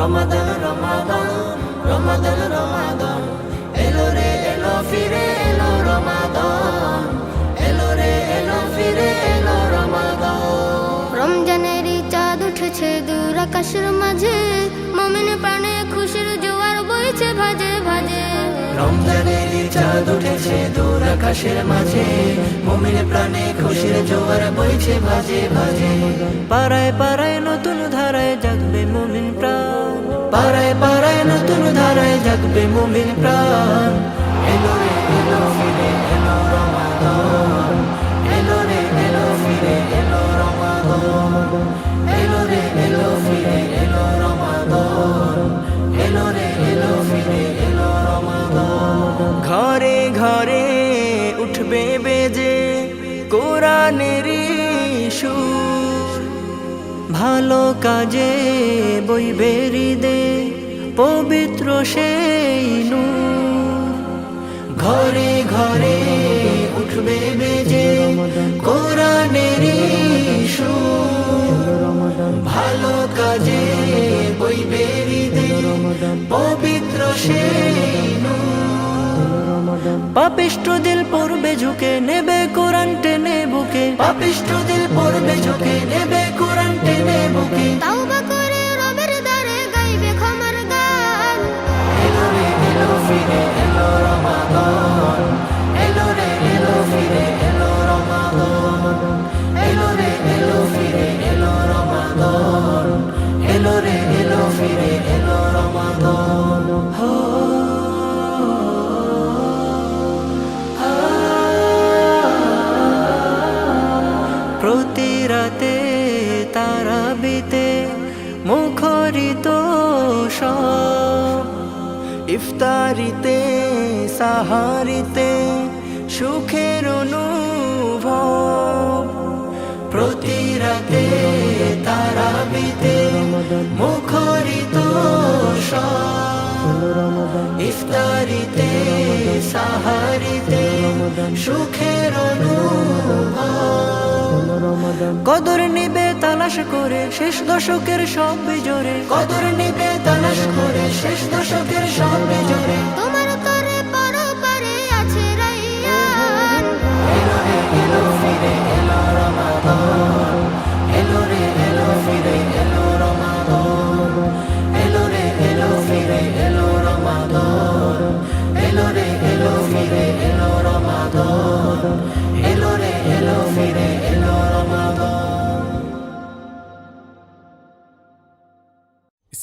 রমাদান রমাদান রমাদান রমাদান এলো রে এলো ফিরে এলো রমাদান এলো রে এলো ফিরে এলো রমাদান রমজানের চাঁদ উঠেছে দূর আকাশের মাঝে। মমিন প্রাণে খুশির জোয়ার বইছে ভাজে ভাজে। রমজানের চাঁদ উঠেছে দূর আকাশের মাঝে। মুমিন প্রাণে খুশির জোয়ার বইছে ভাজে ভাজে। পাড়ায় পাড়ায় নতুন ধারায় জাগবে মুমিন প্রাণ। পাড়ায় পাড়ায় নতুন ধারায় জাগবে মুমিন প্রাণ। এলো রে, এলো ফিরে, এলো রমাদান। এলো রে, এলো ফিরে, এলো রমাদান। এলো রে, এলো ফিরে, এলো রমাদান। এলো রে, এলো ফিরে, এলো রমাদান। ঘরে ঘরে উঠবে বেজে কোরআনের সুর ভালো কাজে বইবে হৃদে পবিত্র সেই নূর। ঘরে ঘরে উঠবে বেজে কোরআনের ভালো কাজে বইবে হৃদে পবিত্র সেই নু পাপিষ্ট দিল পড়বে ঝুঁকে, নেবে কোরআন টেনে বুকে। পাপিষ্ট দিল রাতে, তারা বিতে মুখরিত ইফতারিতে, সাহারিতে সুখের অনুভব। প্রতি রাতে, তারা বিতে মুখরিত ইফতারিতে, সাহারিতে সুখের কদর নিবে তালাশ করে শেষ দশকের সব বিজোরে কদর নিবে তালাশ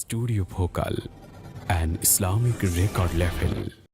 Studio Bhokal, an Islamic record label.